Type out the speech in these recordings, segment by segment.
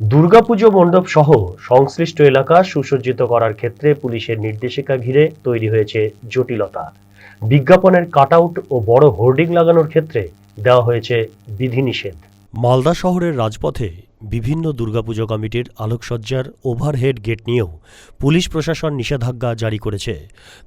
দুর্গাপুজো মণ্ডপ সহ সংশ্লিষ্ট এলাকা সুসজ্জিত করার ক্ষেত্রে পুলিশের নির্দেশিকা ঘিরে তৈরি হয়েছে জটিলতা। বিজ্ঞাপনের কাটআউট ও বড় হোর্ডিং লাগানোর ক্ষেত্রে দেওয়া হয়েছে বিধিনিষেধ। মালদা শহরের রাজপথে বিভিন্ন দুর্গাপুজো কমিটির আলোকসজ্জার ওভারহেড গেট নিয়েও পুলিশ প্রশাসন নিষেধাজ্ঞা জারি করেছে।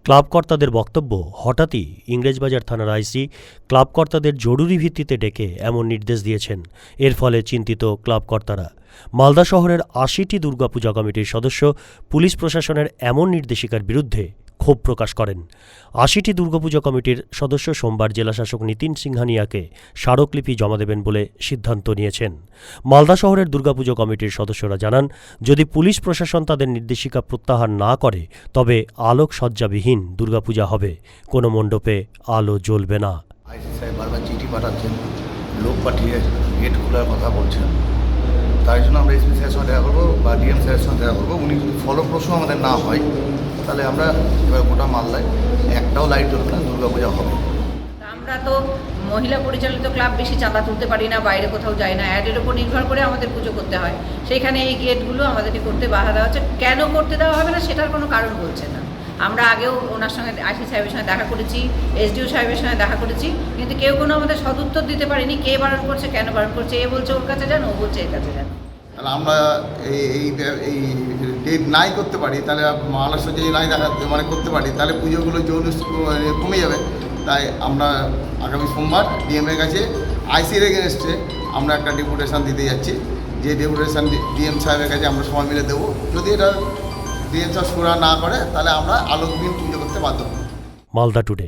ক্লাবকর্তাদের বক্তব্য, হঠাৎই ইংরেজবাজার থানার আইসি ক্লাবকর্তাদের জরুরি ভিত্তিতে ডেকে এমন নির্দেশ দিয়েছেন। এর ফলে চিন্তিত ক্লাবকর্তারা। মালদা শহরের আশিটি দুর্গাপূজা কমিটির সদস্য পুলিশ প্রশাসনের এমন নির্দেশিকার বিরুদ্ধে ক্ষোভ প্রকাশ করেন। আশিটি দুর্গাপূজা কমিটির সদস্য সোমবার জেলাশাসক নীতিন সিংহানিয়াকে স্মারকলিপি জমা দেবেন বলে সিদ্ধান্ত নিয়েছেন। মালদা শহরের দুর্গাপুজো কমিটির সদস্যরা জানান, যদি পুলিশ প্রশাসন তাদের নির্দেশিকা প্রত্যাহার না করে, তবে আলোক সজ্জাবিহীন দুর্গাপূজা হবে। কোনো মণ্ডপে আলো জ্বলবে না। লোক পাঠিয়ে গেট খোলার কথা বলছেন। তাই জন্য আমরা এসপি স্যারের সঙ্গে দেখা করব বা ডিএম স্যারের সঙ্গে দেখা করব। উনি যদি ফলপ্রসূ আমাদের না হয়, তাহলে আমরা এবার গোটা মালদায় একটাও লাইট জ্বলবে না, দুর্গাপূজা হবে। আমরা তো মহিলা পরিচালিত ক্লাব বেশি চাঁদা তুলতে পারি না, বাইরে কোথাও যাই না। অ্যাডের উপর নির্ভর করে আমাদের পুজো করতে হয়। সেইখানে এই গেটগুলো আমাদেরকে করতে বাধা দেওয়া হচ্ছে। কেন করতে দেওয়া হবে না, সেটার কোনো কারণ বলছে না। আমরা আগেও ওনার সঙ্গে আইসি সাহেবের সঙ্গে দেখা করেছি, এসডিও সাহেবের সঙ্গে দেখা করেছি, কিন্তু কেউ কোনো আমাদের সদুত্তর দিতে পারেনি, কে বারণ করছে, কেন বারণ করছে, এ বলছে ওর কাছে যান, ও বলছে এর কাছে যান। তাহলে আমরা এই এই ডেট নাই করতে পারি, তাহলে মহারাষ্ট্র যদি নাই দেখা মানে করতে পারি, তাহলে পুজোগুলো জৌলুস কমে যাবে। তাই আমরা আগামী সোমবার ডিএমের কাছে আইসির এগেনস্টে আমরা একটা ডেপুটেশন দিতে যাচ্ছি, যে ডেপুটেশন ডিএম সাহেবের কাছে আমরা সবাই মিলে দেবো। যদি এটা ডিএম সাহেব সুরা না করে তাহলে আমরা আলোকবিহীন পুজো করতে বাধ্য মালদা টুডে।